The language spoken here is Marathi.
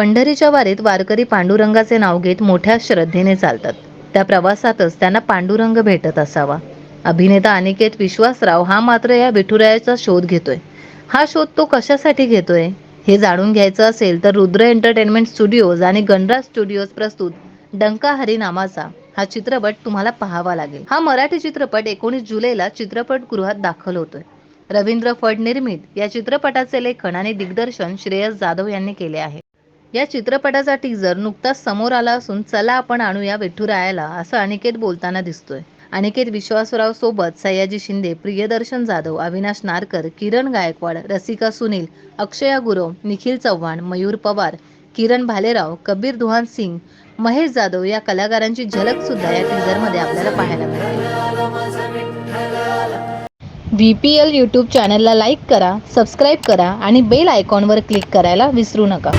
पंढरीच्या वारीत वारकरी पांडुरंगाचे नाव घेत मोठ्या श्रद्धेने चालतात. त्या प्रवासातच त्यांना पांडुरंग भेटत असावा. अभिनेता अनिकेत विश्वासराव हा मात्र या विठुरायाचा शोध घेतोय. हा शोध तो कशासाठी घेतोय? हे जाणून घ्यायचं असेल तर रुद्र एंटरटेनमेंट स्टुडिओज आणि गणराज स्टुडिओज प्रस्तुत डंका हरी नामाचा हा चित्रपट तुम्हाला पाहावा लागेल. हा मराठी चित्रपट एकोणीस जुलैला चित्रपटगृहात दाखल होतोय. रवींद्र फड निर्मित या चित्रपटाचे लेखन आणि दिग्दर्शन श्रेयस जाधव यांनी केले आहे. या चित्रपटाचा टीझर नुकताच समोर आला असून चला आपण आणूया विठुरायाला असं अनिकेत बोलताना दिसतोय. अनिकेत विश्वासराव सोबत सयाजी शिंदे प्रियदर्शन जाधव अविनाश नारकर किरण गायकवाड रसिका सुनील अक्षया गुरव निखिल चव्हाण मयूर पवार किरण भालेराव कबीर दुहान सिंग महेश जाधव या कलाकारांची झलक सुद्धा या टीझरमध्ये आपल्याला पाहायला मिळते. व्ही पी एल यूट्यूब चॅनलला लाईक करा सबस्क्राईब करा आणि बेल आयकॉनवर क्लिक करायला विसरू नका.